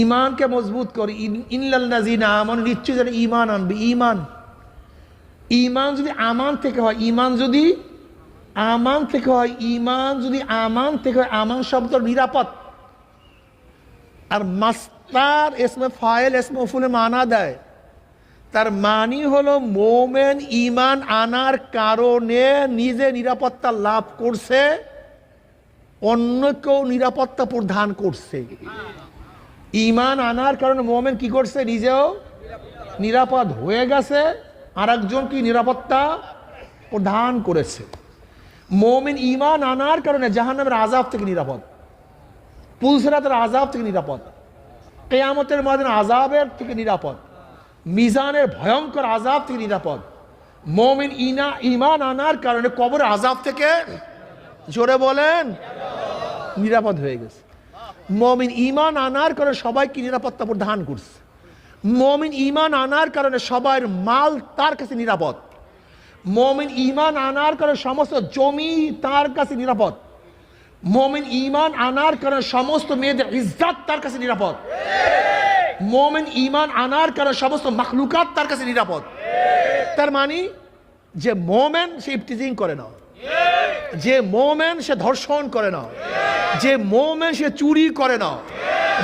ইমানকে মজবুত করি। ইনলাল নাজিনা আমন নিশ্চয় যেন ইমান আনবে। ইমান ইমান যদি আমান থেকে হয় ইমান যদি আমান থেকে হয় ইমান যদি আমান থেকে হয়, আমান শব্দ নিরাপদ। আর মাস্টার এসমে ফাইল এসমে ফুলে মানা দেয়। তার মানি হলো মোমেন ইমান আনার কারণে নিজে নিরাপত্তা লাভ করছে, অন্য কেউ নিরাপত্তা প্রদান করছে। ইমান আনার কারণে মোমেন কি করছে? নিজেও নিরাপদ হয়ে গেছে। আর কি নিরাপত্তা প্রদান করেছে। মোমেন ইমান আনার কারণে জাহান্নামের আজাব থেকে নিরাপদ। পুলসরাতের আজাব থেকে নিরাপদ। কেয়ামতের মদিন আজাবের থেকে নিরাপদ। মিজানের ভয়ঙ্কর আজাব থেকে নিরাপদ। মোমিন ইনা ইমান আনার কারণে কবরের আজাব থেকে জোরে বলেন, নিরাপদ হয়ে গেছে। মমিন ইমান আনার কারণে সবাইকে নিরাপত্তা প্রদান করছে। মমিন ইমান আনার কারণে সবার মাল তার কাছে নিরাপদ। মমিন ইমান আনার কারণে সমস্ত জমি তার কাছে নিরাপদ। মমিন ইমান আনার কারণে সমস্ত মেয়েদের ইজ্জাত তার কাছে নিরাপদ। মোমেন ইমান আনার কারণে সমস্ত মাখলুকাত তার কাছে নিরাপদ। তার মানে যে মোমেন সে ইফতিজিং করে না। যে মোমেন সে ধর্ষণ করে না। যে মোমেন সে চুরি করে না।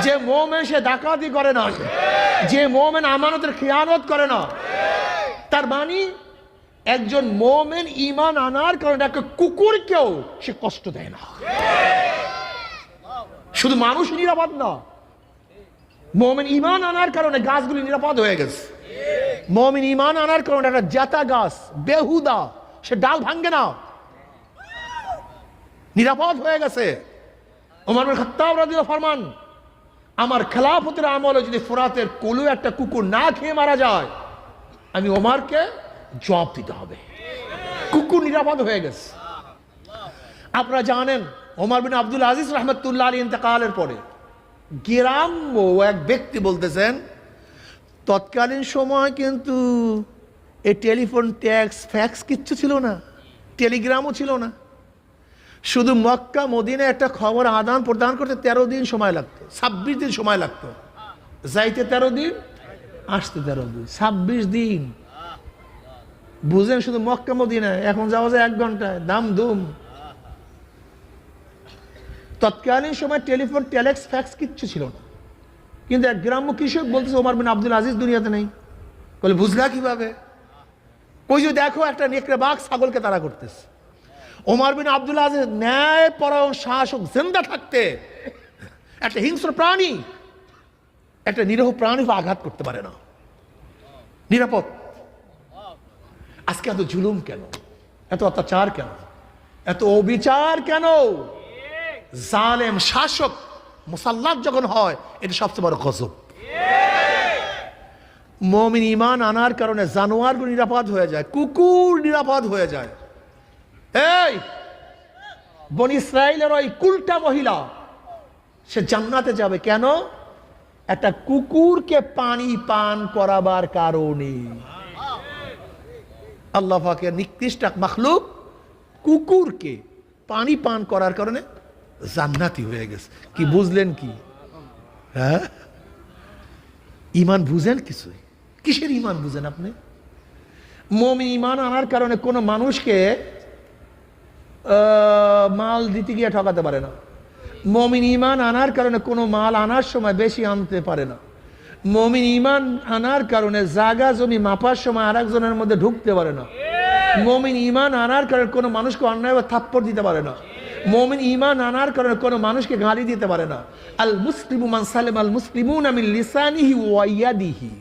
যে মোমেন সে ডাকাতি করে না। যে মোমেন আমানতের খেয়ানত করে না। তার মানে একজন মোমেন ইমান আনার কারণে একটা কুকুরকেও সে কষ্ট দেয় না। শুধু মানুষ নিরাপদ না, মোমেন ইমান আনার কারণে গাছগুলি নিরাপদ হয়ে গেছে। মোমিন ইমান আনার কারণে একটা জাতা গাছ, বেহুদা, সে ডাল ভাঙ্গে না। নিরাপদ হয়ে গেছে। ফরমান, আমার খেলাফতের আমলে যদি ফোরাতের কুলু একটা কুকুর না খেয়ে মারা যায়, আমি ওমারকে জবাব দিতে হবে। কুকুর নিরাপদ হয়ে গেছে। আপনারা জানেন, ওমর বিন আব্দুল আজিজ রহমতুল্লাহ আলী ইন্তেকালের পরে গ্রাম্য এক ব্যক্তি বলতেছেন, তৎকালীন সময় কিন্তু এই টেলিফোন, ট্যাক্স, ফ্যাক্স কিচ্ছু ছিল না, টেলিগ্রামও ছিল না। শুধু মক্কা মদিনে একটা খবর আদান প্রদান করতে তেরো দিন সময় লাগতো, ছাব্বিশ দিন সময় লাগতো। যাইতে তেরো দিন, আসতে তেরো দিন, ছাব্বিশ দিন। বুঝেন শুধু মক্কা, মদিনায়, এখন যাওয়া যায় এক ঘন্টায়, দাম দুম তৎকালীন সময় টেলিফোন, টেলেক্স, ফ্যাক্স কিচ্ছু ছিল না। কিন্তু এক গ্রাম্য কৃষক বলতেছে, ওমর বিন আব্দুল আজিজ দুনিয়াতে নেই। বলে, বুঝলা কীভাবে? ওই যে দেখো একটা নেকড়ে বাঘ ছাগলকে তারা করতেছে। ওমর বিন আব্দুল আজিজ ন্যায় পরায়ণ শাসক, জিন্দা থাকতে একটা হিংস্র প্রাণী, একটা নিরহ প্রাণী আঘাত করতে পারে না। নিরাপদ। আজকে এত জুলুম কেন? এত অত্যাচার কেন? এত অবিচার কেন? জালেম শাসক মুসাল্লাত যখন হয়, এটা সবচেয়ে বড় গজব। মমিন ইমান আনার কারণে জানোয়ারগুলো নিরাপদ হয়ে যায়, কুকুর নিরাপদ হয়ে যায়। এই, বন ইসরায়েলের ওই কুলটা মহিলা, সে জান্নাতে যাবে কেন? একটা কুকুরকে পানি পান করাবার কারণে। আল্লাহ পাকের নিকৃষ্ট মাখলুক কুকুরকে পানি পান করার কারণে জান্নাতি হয়ে গেছে। কি বুঝলেন কি? হ্যাঁ? ইমান বুঝেন কিছুই? কিসের ইমান বুঝেন আপনি? মমি ইমান আনার কারণে কোনো মানুষকে মাল দিতে গিয়ে ঠকাতে পারে না। মমিন ইমান আনার কারণে কোনো মাল আনার সময় বেশি আনতে পারে না। মমিন ইমান আনার কারণে জাগা জমি মাপার সময় আর একজনের মধ্যে ঢুকতে পারে না। মমিন ইমান আনার কারণে কোনো মানুষকে অন্যায় বা থাপ্পড় দিতে পারে না। মমিন ইমান আনার কারণে কোনো মানুষকে গালি দিতে পারে না। আল মুসলিম মান সালেম আল মুসলিমুন আমিন লিসানিহি ওয়াইয়াদিহি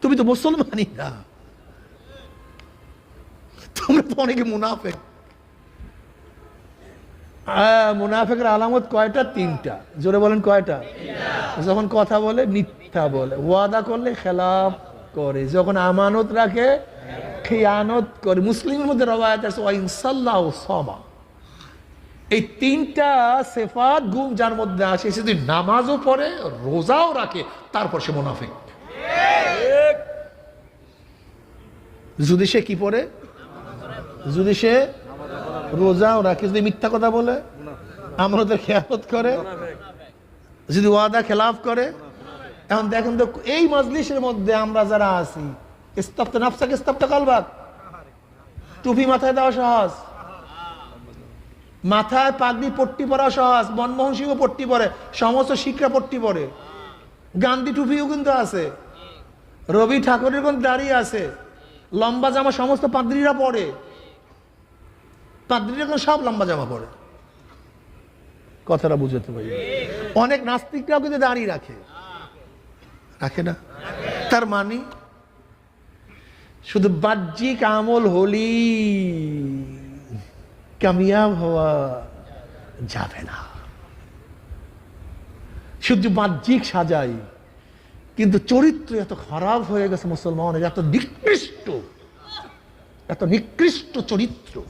তুমি তো মুসলমানই না। তোমরা তো অনেকে মুনাফেক। মুনাফেকের আলামত কয়টা? তিনটা। জোরে বলেন কয়টা? যখন কথা বলে মিথ্যা বলে। ওয়াদা করলে খেলাফ করে। যখন আমানত রাখে খেয়ানত করে। মুসলিমের মধ্যে রবায়ত আছে ইনসাল্লাহ সবা। এই তিনটা সেফাত গুম যার মধ্যে আসে সে যদি নামাজও পড়ে রোজাও রাখে তারপর সে মুনাফেক। যদি সে কি পড়ে? যদি সে রোজাও রাখে যদি মিথ্যা কথা বলে আমাদের খেয়ালত করে। যদি ওয়াদা, খেলাফ করে। এখন দেখেন তো, এই মজলিসের মধ্যে আমরা যারা আছি স্তপ্ত নাফসাকে স্তপ্ত কালবাক টুপি মাথায় দেওয়া সহজ। মাথায় পাগড়ি পট্টি পরা সহজ। মনমোহন সিংহ পট্টি পরে, সমস্ত শিক্ষা পট্টি পরে। গান্ধী টুপিও কিন্তু আছে। রবি ঠাকুরের কোন দাঁড়িয়ে আছে? লম্বা জামা সমস্ত পাদ্রীরা পরে। পাদ্রীরা কোন সব লম্বা জামা পরে। কথাটা বুঝতে পারি। অনেক নাস্তিকরাও কিন্তু দাঁড়িয়ে রাখে। রাখে না? তার মানে? শুধু বাহ্যিক আমল হলি কামিয়াব হওয়া যাবে না। শুধু বাহ্যিক সাজাই, কিন্তু চরিত্র এত খারাপ হয়ে গেছে মুসলমানের, এত নিকৃষ্ট এত নিকৃষ্ট চরিত্র।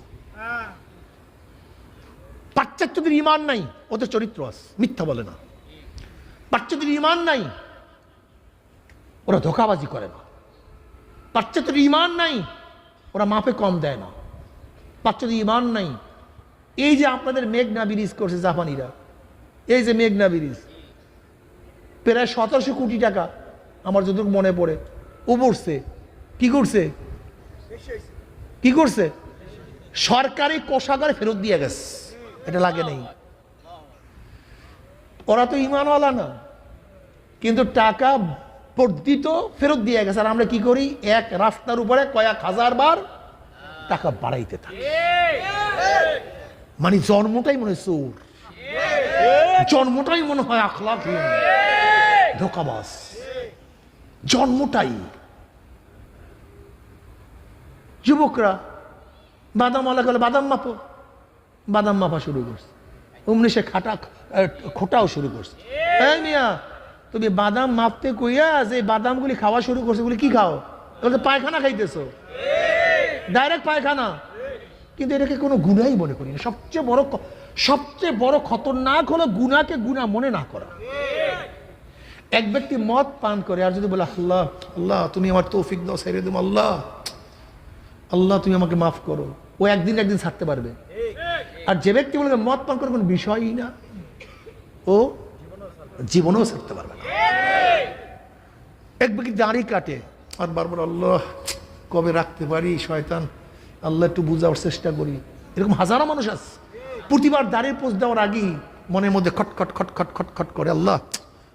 পাশ্চাত্যদের ইমান নাই, ওদের চরিত্র আছে, মিথ্যা বলে না। পাশ্চাত্যদের ইমান নাই, ওরা ধোকাবাজি করে না। পাশ্চাত্যের ইমান নাই, ওরা মাপে কম দেয় না। পাশ্চাত্যের ইমান নাই, এই যে আপনাদের মেঘনা ব্রিজ করছে জাপানিরা, এই যে মেঘনা ব্রিজ, প্রায় সতেরোশো কোটি টাকা, আমার যতটুকু মনে পড়ে, ও পড়ছে কি করছে? কি করছে? সরকারি কোষাগারে ফেরত দিয়ে গেছে। এটা লাগে নেই। ওরা তো ইমানওয়ালা না। কিন্তু টাকা বর্ধিত ফেরত দিয়ে গেছে। আর আমরা কি করি? এক রাস্তার উপরে কয়েক হাজার বার টাকা বাড়াইতে থাকি। মানে জন্মটাই মনে হয় চোর। জন্মটাই মনে হয় আখলাকহীন ধোকাবাস জন্মটাই। যুবকরা বাদাম আলা গেলে বাদাম মাপো। বাদাম মাপা শুরু করছে। অমনি সে খাটা খোটাও শুরু করছে। এই মিয়া, তুমি বাদাম মাপতে কইয়া যে বাদামগুলি খাওয়া শুরু করছে, বলে, কি খাও? এগুলো পায়খানা খাইতেছো। ডাইরেক্ট পায়খানা। কিন্তু এটাকে কোনো গুণাই মনে করি না। সবচেয়ে বড় সবচেয়ে বড় খতরনাক হলো গুনাকে গুণা মনে না করা। এক ব্যক্তি মদ পান করে আর যদি বলে, আল্লাহ আল্লাহ, তুমি আমার তৌফিক দাও, ছেড়ে দেবো, আল্লাহ আল্লাহ, তুমি আমাকে মাফ করো। ও একদিন একদিন ছাড়তে পারবে। আর যে ব্যক্তি বলে মদ পান করার কোনো বিষয়ই না, ও জীবনেও ছাড়তে পারবে না। এক ব্যক্তি দাঁড়ি কাটে। আর বারবার আল্লাহ, কবে রাখতে পারি শয়তান? আল্লাহ একটু বুঝার চেষ্টা করি। এরকম হাজারো মানুষ আছে। প্রতিবার দাঁড়িয়ে পোষ দেওয়ার আগেই মনের মধ্যে খটখট খটখট খটখট করে, আল্লাহ,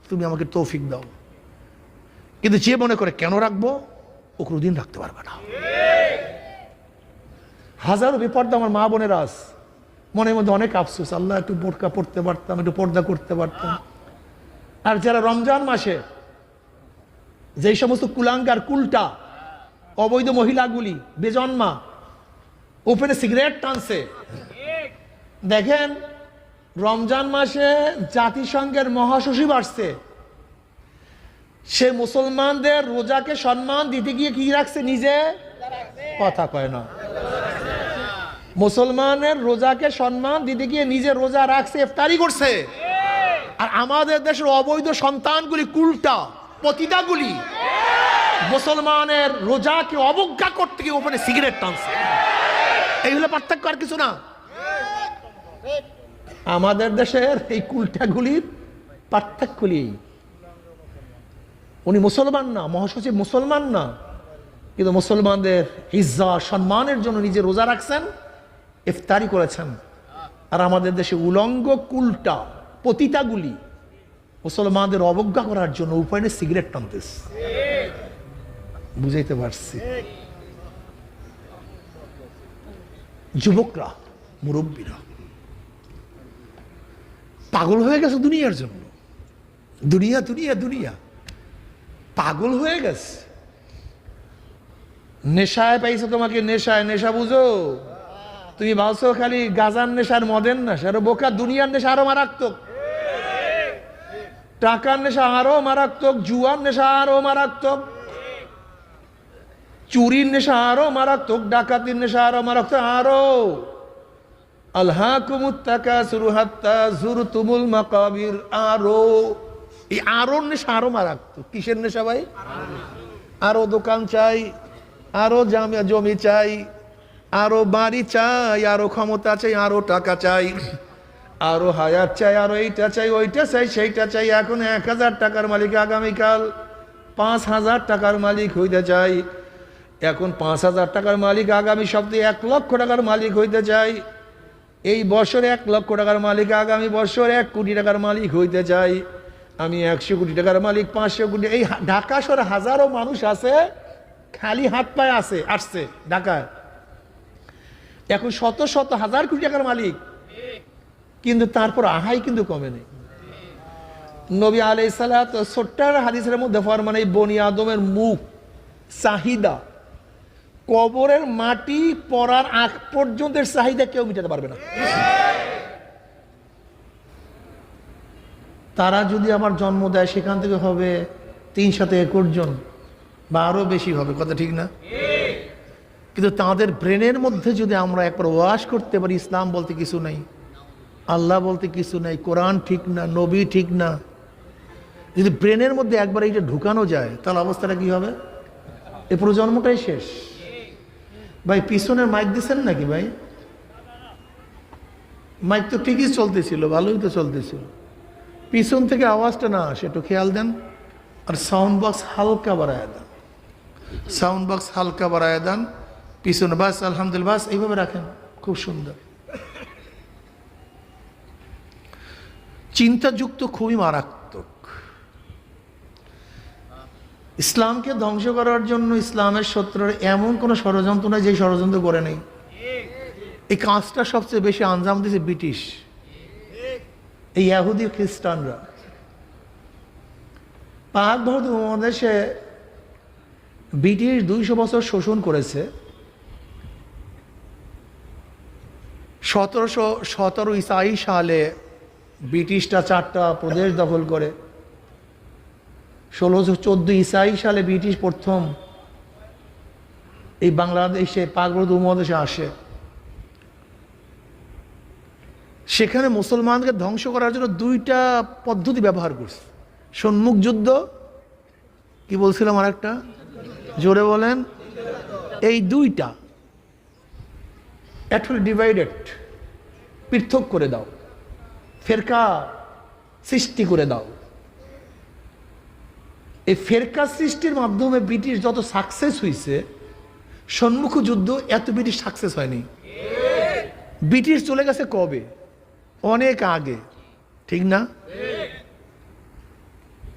তুমি আমাকে তৌফিক দাও। কিন্তু যে মনে করে, কেন রাখব? ও কোনোদিন রাখতে পারবে না। হাজারো বেপর্দা আমার মা বোনেরা আস। মনের মধ্যে অনেক আফসোস, আল্লাহ একটু বোরকা পড়তে পারতাম, একটু পর্দা করতে পারতাম। আর যারা রমজান মাসে যেই সমস্ত কুলাঙ্গার কুলটা, অবৈধ মহিলাগুলি, বেজন্মা, ওপেনে সিগারেট টানছে, দেখেন রমজান মাসে জাতিসংঘের মহাসচিব আসছে সে মুসলমানদের রোজাকে সম্মান দিতে গিয়ে কি রাখছে নিজে? কথা কয় না। মুসলমানের রোজাকে সম্মান দিতে গিয়ে নিজে রোজা রাখছে, ইফতারি করছে। আর আমাদের দেশের অবৈধ সন্তানগুলি কুলটা, পতিতাগুলি, মুসলমানের রোজাকে অবজ্ঞা করতে গিয়ে ওপেনে সিগারেট টানছে। এই হলো পার্থক্য আর কিছু না। আমাদের দেশের এই কুলটাগুলির পার্থক্যগুলি। উনি মুসলমান না, মহাসচিব মুসলমান না, কিন্তু মুসলমানদের ইজ্জা সম্মানের জন্য নিজে রোজা রাখছেন। ইফতারি করেছেন। আর আমাদের দেশে উলঙ্গ কুলটা, পতিতাগুলি, মুসলমানদের অবজ্ঞা করার জন্য উপায় নেই সিগারেট টানতেস বুঝাইতে পারছি। যুবকরা, মুরব্বীরা, পাগল হয়ে গেছে দুনিয়ার জন্য। দুনিয়া দুনিয়া দুনিয়া। পাগল হয়ে গেছে। নেশায় পাইছো তোমাকে, নেশায় নেশা বুঝো। তুমি ভাবছ খালি গাজার নেশার মদের নেশা? আরও বোকা, দুনিয়ার নেশা আরও মারাত্মক। টাকার নেশা আরও মারাত্মক, জুয়ার নেশা আরও মারাত্মক। চুরির নেশা আরও মারাত্মক, ডাকাতির নেশা আরও মারাত্মক, আরও। আরও। এই আরও নেশা আরও মারাত্মক। কিসের নেশা ভাই? আরও দোকান চাই, আরও জমি চাই আরও বাড়ি চাই, আরও ক্ষমতা চাই, আরও টাকা চাই, আরও হাজার চাই, আরও এইটা চাই, ওইটা চাই, সেইটা চাই। এখন এক হাজার টাকার মালিক আগামীকাল পাঁচ হাজার টাকার মালিক হইতে চাই। এখন পাঁচ হাজার টাকার মালিক আগামী সপ্তাহে এক লক্ষ টাকার মালিক হইতে চাই। এই বছরে এক লক্ষ টাকার মালিক, আগামী বছর এক কোটি টাকার মালিক হইতে চাই। আমি একশো কোটি টাকার মালিক, পাঁচশো কোটি, এই ঢাকা শহরে হাজারো মানুষ আছে, খালি হাত পায়ে আছে, আসছে ঢাকায়। এখন শত শত হাজার কোটি টাকার মালিক। কিন্তু তারপর আহাই কিন্তু কমে নেই। নবী আলাই সালাত ছোট্টার হাদিসের মধ্যে ফরমান, এই বনি আদমের মুখ চাহিদা, কবরের মাটি পড়ার আগ পর্যন্ত চাহিদা কেউ মিটাতে পারবে না। তারা যদি আমার জন্ম দেয়, সেখান থেকে হবে তিন সাথে একর জন বা আরও বেশি হবে, কথা ঠিক না? কিন্তু তাদের ব্রেনের মধ্যে যদি আমরা একবার ওয়াশ করতে পারি, ইসলাম বলতে কিছু নাই। আল্লাহ বলতে কিছু নাই। কোরআন ঠিক না, নবী ঠিক না। যদি ব্রেনের মধ্যে একবার এইটা ঢুকানো যায়, তাহলে অবস্থাটা কি হবে? এ প্রজন্মটাই শেষ। ভাই, পিছনের মাইক দিছেন নাকি ভাই? মাইক তো ঠিকই চলতেছিল, ভালোই তো চলতেছিল। পিছন থেকে আওয়াজটা না আসে, একটু খেয়াল দেন। আর সাউন্ড বক্স হালকা বাড়ায় দেন। সাউন্ড বক্স হালকা বাড়ায় দেন। পিছনে বাস, আলহামদুলিল্লাহ, বাস, এইভাবে রাখেন। খুব সুন্দর। চিন্তাযুক্ত খুবই মারাত্মক। ইসলামকে ধ্বংস করার জন্য ইসলামের শত্রুরা এমন কোনো ষড়যন্ত্র নয় যে ষড়যন্ত্র করে নেই। এই কাজটা সবচেয়ে বেশি আঞ্জাম দিয়েছে ব্রিটিশ। এই ইয়াহুদি খ্রিস্টানরা। পাক ভারত উপমহাদেশে ব্রিটিশ দুইশো বছর শোষণ করেছে। সতেরোশো সতেরো ইসাই সালে ব্রিটিশরা চারটা প্রদেশ দখল করে। ষোলোশো চোদ্দ ইসাই সালে ব্রিটিশ প্রথম এই বাংলাদেশে পাকভারত উপমহাদেশে আসে। সেখানে মুসলমানকে ধ্বংস করার জন্য দুইটা পদ্ধতি ব্যবহার করছে। সম্মুখ যুদ্ধ, কি বলছিলাম আর একটা জোরে বলেন। এই দুইটা। অ্যাটুয়ালি ডিভাইডেড পৃথক করে দাও। ফেরকা সৃষ্টি করে দাও। এই ফেরকা সৃষ্টির মাধ্যমে ব্রিটিশ যত সাকসেস হয়েছে সম্মুখ যুদ্ধ এত ব্রিটিশ সাকসেস হয়নি। ব্রিটিশ চলে গেছে কবে? অনেক আগে। ঠিক না?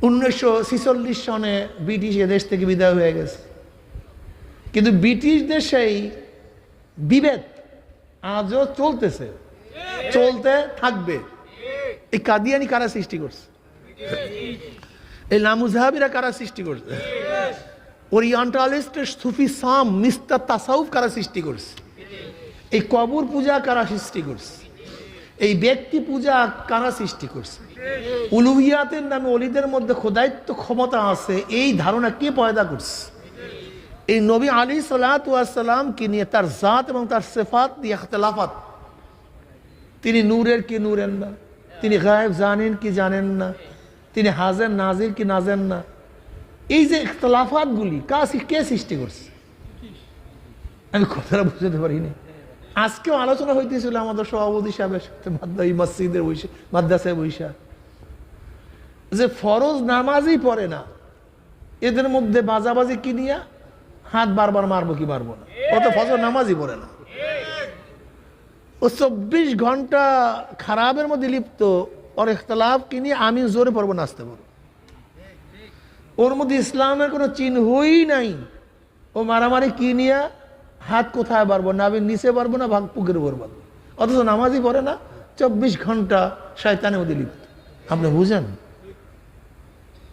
উনিশশো ছিচল্লিশ সনে ব্রিটিশ এদেশ থেকে বিদায় হয়ে গেছে। কিন্তু ব্রিটিশদের সেই বিভেদ। আজও চলতেছে। চলতে থাকবে। এই কাদিয়ানি কারা সৃষ্টি করছে? এই লামুজাহাবিরা কারা সৃষ্টি করছে? ওরিয়েন্টালিস্টের সুফি সাম, মিস্টার তাসাউফ কারা সৃষ্টি করছে? এই কবর পূজা কারা সৃষ্টি করছে? এই ব্যক্তি পূজা কারা সৃষ্টি করছে? উলুহিয়াতের নামে অলিদের মধ্যে খোদায়িত্ব ক্ষমতা আছে, এই ধারণা কে পয়দা করছে? এই নবী আলী সালাতামকে নিয়ে তার জাত এবং তার সেফাত দিয়ে ইখতলাফাত। তিনি নূরের কি নূরেন না, তিনি গায়েব জানেন কি জানেন না, তিনি হাজের নাজির কি নাজেন না। এই যে ইখতলাফাতগুলি কা কে সৃষ্টি করছে? আমি কথাটা বুঝতে পারিনি। আজকেও আলোচনা হইতেছিল আমাদের সভাপতি সাহেবের সাথে এই মসজিদের বৈশা, মাদ্রাসায় বৈশা। যে ফরজ নামাজই পড়ে না, এদের মধ্যে বাজাবাজি কি নিয়া? হাত বারবার মারবো কি মারবো না? ও তো ফজর নামাজই পড়ে না। ও চব্বিশ ঘণ্টা খারাপের মধ্যে লিপ্ত, ওর ইখতলাফ কি নিয়ে আমি জোরে পড়ব, নাচতে পারব ওর মধ্যে ইসলামের কোনো চিহ্নই নাই। ও মারামারি কি নিয়ে? হাত কোথায় পারব না আমি নিচে পারব না ভাগ পুকুরে পড়ব? অথচ নামাজই পড়ে না, চব্বিশ ঘণ্টা শয়তানের মধ্যে লিপ্ত। আপনি বুঝেন?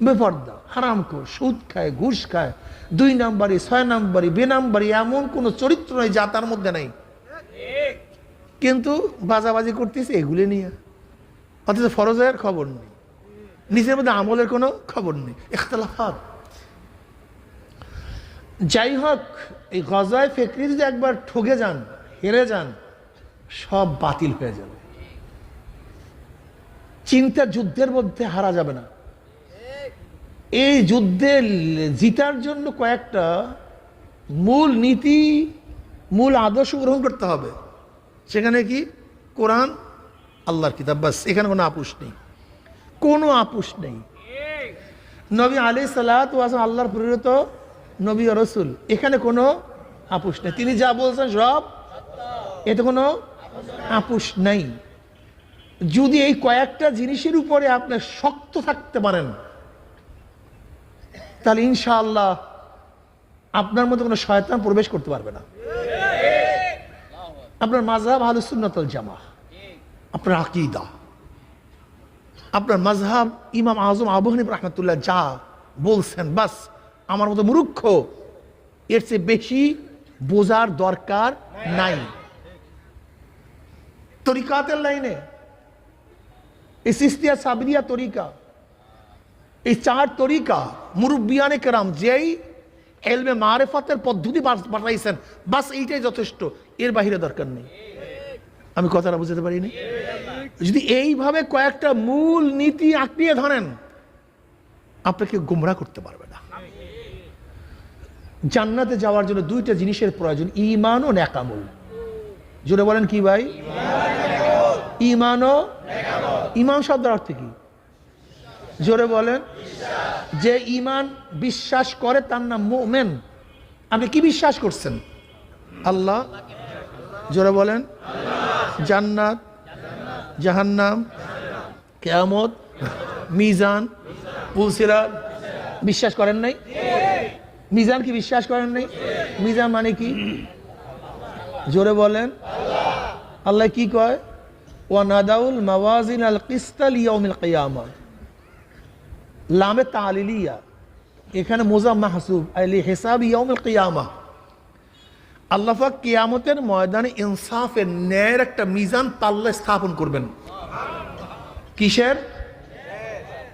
বেপর্দা। হারাম কর সুদ খায়, ঘুষ খায়। দুই নাম্বারই, ছয় নাম্বারই, বে নাম্বারই এমন কোনো চরিত্র নাই যা তার মধ্যে নাই। কিন্তু বাজাবাজি করতেছে এগুলি নিয়ে। অথচ ফরজের খবর নেই। নিজের মধ্যে আমলের কোনো খবর নেই। ইখতলাফাত। যাই হোক, এই গজায় ফেকরি যদি একবার ঠকে যান, হেরে যান, সব বাতিল হয়ে যাবে। চিন্তা যুদ্ধের মধ্যে হারা যাবে না। এই যুদ্ধে জিতার জন্য কয়েকটা মূল নীতি, মূল আদর্শ গ্রহণ করতে হবে। সেখানে কি? কোরআন, আল্লাহর কিতাব, বাস, এখানে কোনো আপুস নেই। কোনো আপুস নেই। নবী আলী সালাত ওয়াসাম আল্লাহর প্রেরিত নবী রসুল, এখানে কোনো আপুস নেই। তিনি যা বলছেন সব, এতে কোনো আপুস নেই। যদি এই কয়েকটা জিনিসের উপরে আপনি শক্ত থাকতে পারেন তাহলে ইনশাআল্লাহ আপনার মধ্যে কোনো শয়তান প্রবেশ করতে পারবে না। আপনার মাঝহাব আলুসুন্নতল জামা আপনার আকিদা, আপনার মাঝহাব ইমাম আজম আবু হানিফ রহমতুল্লাহ যা বলছেন, বাস আমার মতো মূর্খ, এর চেয়ে বেশি বোঝার দরকার নাই। তরিকাতের লাইনে এই সিস্তিয়া সাবরিয়া তরিকা এই চার তরিকা মুরব্বিয়ানে কেরাম যেই এলমে মারেফাতের পদ্ধতি বানাইছেন, বাস এইটাই যথেষ্ট। এর বাহিরে দরকার নেই। আমি কথাটা বুঝতে পারিনি? যদি এইভাবে কয়েকটা মূল নীতি আঁকড়িয়ে ধরেন আপনাকে গুমরা করতে পারবে না? জান্নাতে যাওয়ার জন্য দুইটা জিনিসের প্রয়োজন ইমান ও ন্যাকামল জোরে বলেন কি ভাই? ইমান ও ইমান শব্দের অর্থ কি? জোরে বলেন। যে ইমান বিশ্বাস করে তার নাম মোমেন। আপনি কি বিশ্বাস করছেন? আল্লাহ। জোরে বলেন। জান্নাত। জাহান্নাম। কেয়ামত। মিজান। পুলসিরাত বিশ্বাস করেন নাই? মিজান কি বিশ্বাস করেন নাই? মিজান মানে কি? জোরে বলেন। আল্লাহ কি কয়? ওয়ানাদাউল মাওয়াজিন আল কিস্তাল ইয়াউমিল কিয়ামা। লামে তালিলিয়া এখানে মোজা মাহসুব আলি হিসাব ইয়াউমিল কিয়ামা আল্লাহাক কিয়ামতের ময়দানে ইনসাফের ন্যায়ের একটা মিজান পাল্লা স্থাপন করবেন কিসের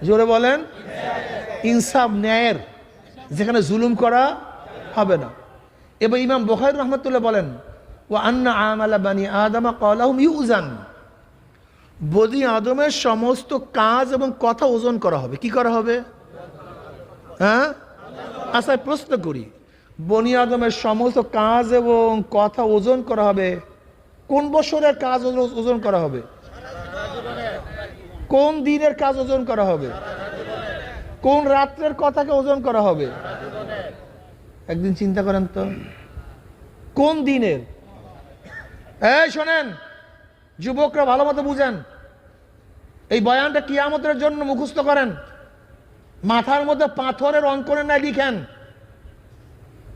জোরে বলেন ইনসাফ ন্যায়ের যেখানে জুলুম করা হবে না এবার ইমাম বখাই রহমতুল্লাহ বলেন ও আন্না আমালা বানি আদামা কলাহুম ইউজান বদি আদমের সমস্ত কাজ এবং কথা ওজন করা হবে। কি করা হবে? হ্যাঁ? আচ্ছা প্রশ্ন করি। বনি আদমের সমস্ত কাজ এবং কথা ওজন করা হবে। কোন বছরের কাজ ওজন- করা হবে? কোন দিনের কাজ ওজন করা হবে? কোন রাত্রের কথাকে ওজন করা হবে? একদিন চিন্তা করেন তো। কোন দিনের? এই, শোনেন। যুবকরা ভালো মতো বুঝেন। এই বয়ানটা কিয়ামতের জন্য মুখস্থ করেন। মাথার মধ্যে পাথরের অঙ্কনে না লিখেন।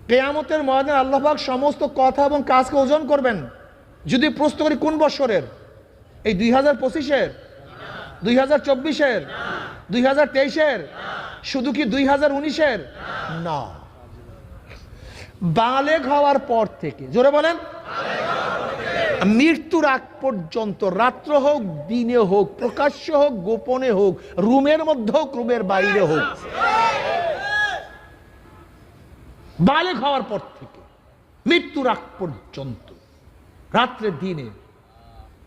কেয়ামতের ময়দানে আল্লাহবাক সমস্ত কথা এবং কাজকে ওজন করবেন। যদি প্রশ্ন করি, কোন বৎসরের? এই দুই হাজার পঁচিশের? দুই হাজার চব্বিশের? দুই হাজার তেইশের? শুধু কি দুই হাজার উনিশের? না। বালেগ হওয়ার পর থেকে। জোরে বলেন। মৃত্যুর আগ পর্যন্ত রাত্র হোক, দিনে হোক, প্রকাশ্য হোক, গোপনে হোক, রুমের মধ্যে হোক, রুমের বাইরে হোক বালেগ হওয়ার পর থেকে, মৃত্যুর আগ পর্যন্ত, রাত্রে, দিনে,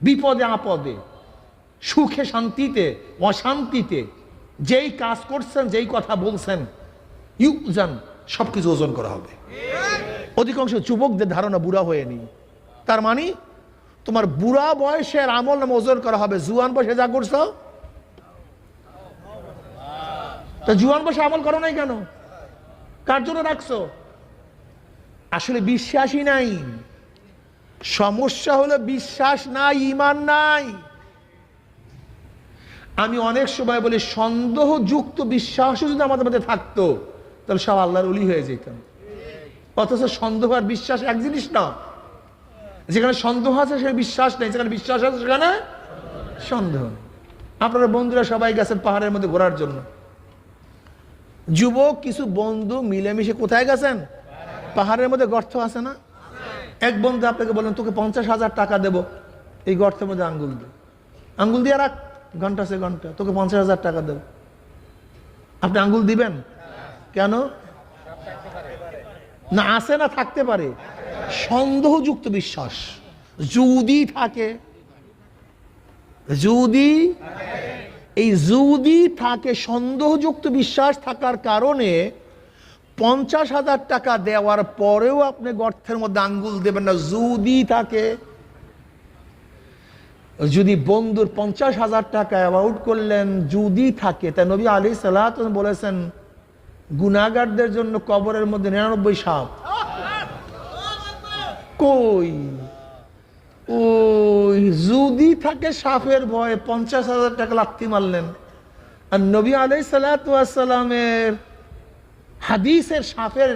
বিপদে, আপদে, সুখে, শান্তিতে, অশান্তিতে, যেই কাজ করছেন, যেই কথা বলছেন ইউজান সব কিছু ওজন করা হবে। অধিকাংশ যুবকদের ধারণা বুড়া হয়ে নি তার মানে তোমার বুড়া বয়সের আমল নামে ওজন করা হবে। জুয়ান বয়সে যা করছ। তা জুয়ান বয়সে আমল করো নাই কেন? কার জন্য রাখছো? আসলে বিশ্বাসই নাই। সমস্যা হলো বিশ্বাস নাই ইমান নাই। আমি অনেক সময় বলি, সন্দেহযুক্ত বিশ্বাসও যদি আমাদের মধ্যে থাকতো, তাহলে সব আল্লাহর অলি হয়ে যেতাম। অথচ সন্দেহ আর বিশ্বাস এক জিনিস না। যেখানে সন্দেহ আছে, সেখানে বিশ্বাস নেই। যেখানে বিশ্বাস আছে, সেখানে সন্দেহ আপনারা বন্ধুরা সবাই গেছেন পাহাড়ের মধ্যে ঘোরার জন্য। যুবক, কিছু বন্ধু মিলেমিশে কোথায় গেছেন? পাহাড়ের মধ্যে গর্ত আছে না? এক বন্ধু আপনাকে বলেন তোকে পঞ্চাশ হাজার টাকা দেব। এই গর্তের মধ্যে আঙ্গুল দে। আঙ্গুল দিয়ে রাখ, ঘণ্টা সে ঘণ্টা। তোকে পঞ্চাশ হাজার টাকা দেব। আপনি আঙ্গুল দিবেন? কেন? না আসে না, থাকতে পারে। সন্দেহযুক্ত বিশ্বাস। যদি থাকে। যদি? এই যদি থাকে, সন্দেহযুক্ত বিশ্বাস থাকার কারণে পঞ্চাশ হাজার টাকা দেওয়ার পরেও আপনি গর্তের মধ্যে আঙ্গুল দেবেন না, যদি থাকে। যদি বন্ধুর পঞ্চাশ হাজার টাকা অ্যামাউন্ট করলেন, যদি থাকে তাই নবী আলী সাল্লাহ বলেছেন গুনাগারদের জন্য কবরের মধ্যে নিরানব্বই সাপ। কই? ওই যদি থাকে সাপের ভয়ে পঞ্চাশ হাজার টাকা লাত্তি মারলেন। আর নবী আলাই সালাতামের হাদিসের সাপের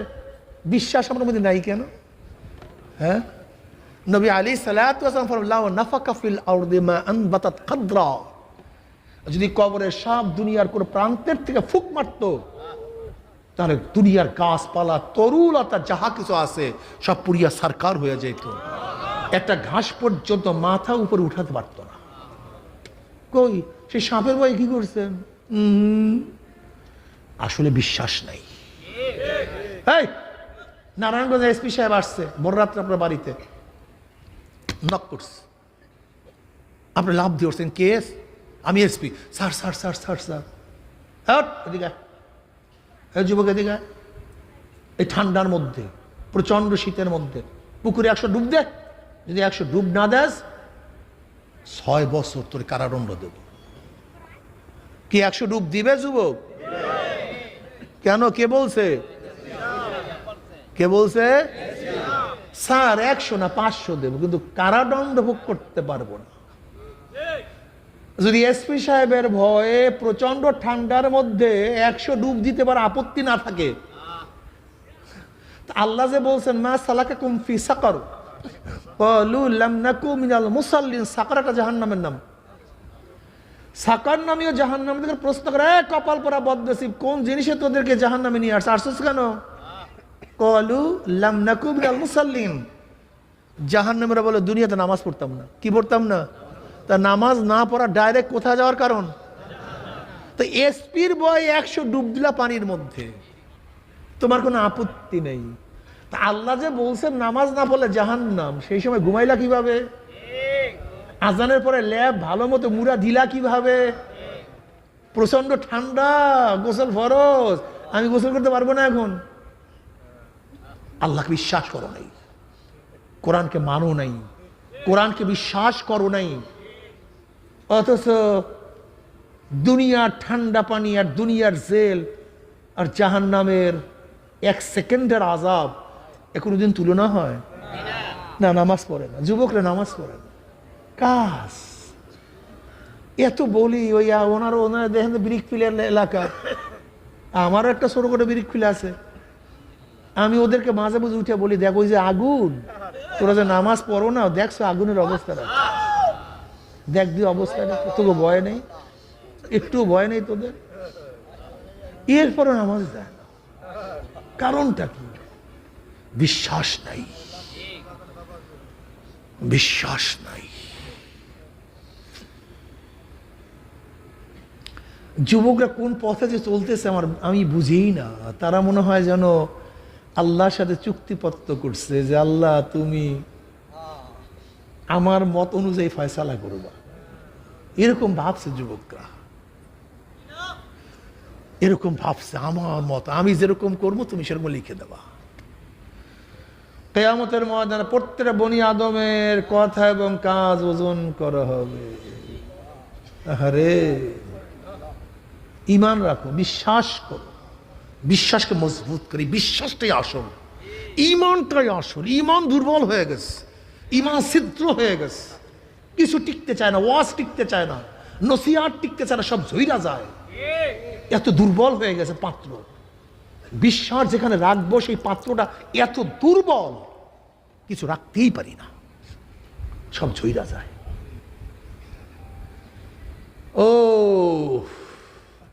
বিশ্বাস আমার মধ্যে নাই কেন? হ্যাঁ? নবী আলী সালাতাম যদি কবরের সাপ দুনিয়ার কোন প্রান্তের থেকে ফুক মারতো তাহলে দুনিয়ার গাছপালা তরুলতা যাহা কিছু আছে, সব পুরিয়া সরকার হয়ে যেত একটা ঘাস পর্যন্ত মাথা উপরে উঠাতে পারত না। কই সেই সাপের বই কি করছেন আসলে বিশ্বাস নাই। নারায়ণগঞ্জ এসপি সাহেব আসছে বড় রাত্রে আপনার বাড়িতে। নক করছে। আপনি লাভ দিয়ে কেস আমি SP. Sir sir sir sir sir. এদিকে। এই যুবক এদিকে এই ঠান্ডার মধ্যে, প্রচণ্ড শীতের মধ্যে, পুকুরে একশো ডুব দে। যদি একশো ডুব না দেস, ছয় বছর তোর কারাদণ্ড দেব। কি একশো ডুব দিবে যুবক? কেন? কে বলছে? কে বলছে? স্যার, একশো না পাঁচশো দেবো, কিন্তু কারাদণ্ড ভোগ করতে পারব না। যদি এসপি সাহেবের ভয়ে প্রচণ্ড ঠান্ডার মধ্যে একশো ডুব দিতে পারে আপত্তি না থাকে। আল্লাহ যে বলছেন মা সালাকা কুমফি সাকর মুসাল্লিন সাকারাটা জাহান্নামের নাম। সাকার নামীয় জাহান্নাম থেকে প্রশ্ন করে "এ, কপাল পরা বদনসিব কোন জিনিসে তোদেরকে জাহান্নামে নিয়ে আসছে? আসছিস কেন? কলু লাম নাকু মিনাল মুসাল্লিন জাহান্নামেরা বলে দুনিয়াতে নামাজ পড়তাম না। কি পড়তাম না? তা নামাজ না পড়া ডাইরেক্ট কোথায় যাওয়ার কারণ? তো এসপির বয় একশো ডুব দিলা পানির মধ্যে। তোমার কোনো আপত্তি নেই। তা আল্লাহ যে বলছেন নামাজ না পড়লে জাহান্নাম, সেই সময় ঘুমাইলা কীভাবে? আজানের পরে ল্যাব ভালো মতো মুড়া দিলা কীভাবে? প্রচণ্ড ঠান্ডা, গোসল ফরজ। আমি গোসল করতে পারব না এখন। আল্লাহকে বিশ্বাস করো নাই। কোরআনকে মানো নাই। কোরআনকে বিশ্বাস করো নাই। অথচ দুনিয়ার ঠান্ডা পানি আর দুনিয়ার জেল আর জাহান নামের এক সেকেন্ডের আজাব এ কোনোদিন তুলনা হয়? না, নামাজ পড়ে না। যুবকরা নামাজ পড়ে না। কাজ এত বলি, ওই, আ- ওনার ওনার দেখেন ব্রিক ফিলের এলাকা। আমারও একটা ছোট করে ব্রিক ফিল আছে। আমি ওদেরকে মাঝে মাঝে উঠে বলি, দেখ, ওই যে আগুন, তোরা যে নামাজ পড়ো না, দেখছ আগুনের অবস্থাটা দেখ দি অবস্থাটা তোকে ভয় নেই। একটু ভয় নেই তোদের। এরপরে নামাজ দেয় না। কারণটা কি? বিশ্বাস নাই। বিশ্বাস নাই। যুবকরা কোন পথে যে চলতেছে আমার, আমি বুঝিই না। তারা মনে হয় যেন আল্লাহর সাথে চুক্তিপত্র করছে যে, আল্লাহ, তুমি আমার মত অনুযায়ী ফয়সালা করবা। এরকম ভাবছে যুবকরা। এরকম ভাবছে, আমার মত, আমি যেরকম করব তুমি সেরকম লিখে দেবা। কেয়ামতের ময়দানে প্রত্যেকটা বনি আদমের কথা এবং কাজ ওজন করা হবে। আরে ইমান রাখো, বিশ্বাস করো। বিশ্বাসকে মজবুত করি, বিশ্বাসটাই আসল। ইমানটাই আসল ইমান দুর্বল হয়ে গেছে ইমান ছিদ্র হয়ে গেছে। কিছু টিকতে চায় না ওয়াশ টিকতে চায় না নসিয়ার টিকতে চায় না, সব ঝইরা যায়। এত দুর্বল হয়ে গেছে পাত্র। বিশ্বাস যেখানে রাখব, সেই পাত্রটা এত দুর্বল, কিছু রাখতেই পারি না। সব ঝইরা যায়। ও